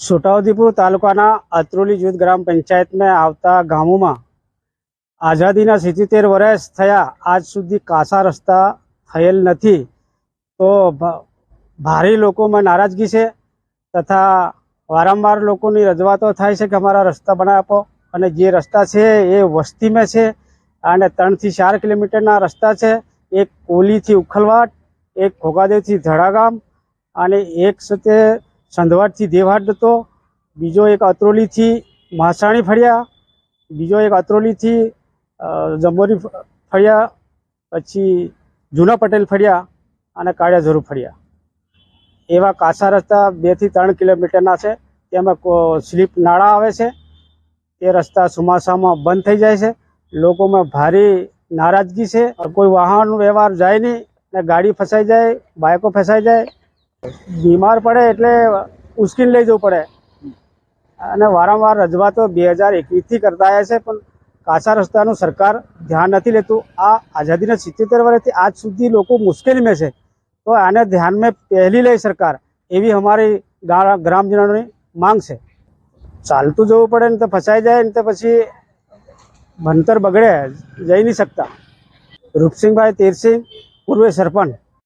છોટાઉદેપુર તાલુકાના અત્રોલી જૂથ ગ્રામ પંચાયતમાં આવતા ગામોમાં આઝાદીના સિત્તેર વર્ષ થયા. આજ સુધી કાસા રસ્તા થયેલ નથી. તો ભારે લોકોમાં નારાજગી છે તથા વારંવાર લોકોની રજૂઆતો થાય છે કે અમારા રસ્તા બનાવી આપો. અને જે રસ્તા છે એ વસ્તીમાં છે અને ત્રણથી ચાર કિલોમીટરના રસ્તા છે. એક કોલીથી ઉખલવાટ એક ખોગાદેવથી ધડાગામ અને એક સાથે સંધવાડથી દેવહાટ હતો. બીજો એક અત્રોલીથી માસાણી ફર્યા. બીજો એક અત્રોલીથી જંબોરી ફર્યા. પછી જૂના પટેલ ફર્યા અને કાળિયા ફર્યા. એવા કાસા રસ્તા બેથી ત્રણ કિલોમીટરના છે. તેમાં સ્લીપ નાળા આવે છે. તે રસ્તા ચોમાસામાં બંધ થઈ જાય છે. લોકોમાં ભારે નારાજગી છે. કોઈ વાહન વ્યવહાર જાય નહીં ને ગાડી ફસાઈ જાય, બાઇકો ફસાઈ જાય. બીમાર પડે એટલે ઉશ્કીન લઈ જવું પડે. અને વારંવાર રજૂઆતો બે હજાર એકવીસથી કરતા આવ્યા છે, પણ કાચા રસ્તાનું સરકાર ધ્યાન નથી લેતું. આ આઝાદીના સિત્તેર વર્ષથી આજ સુધી લોકો મુશ્કેલીમાં છે. તો આને ધ્યાનમાં પહેલી લે સરકાર, એવી અમારી ગ્રામજનોની માંગ છે. ચાલતું જવું પડે ને તો ફસાઈ જાય ને તો પછી ભણતર બગડે, જઈ નહીં શકતા. રૂપસિંહભાઈ તેરસિંહ, પૂર્વે સરપંચ.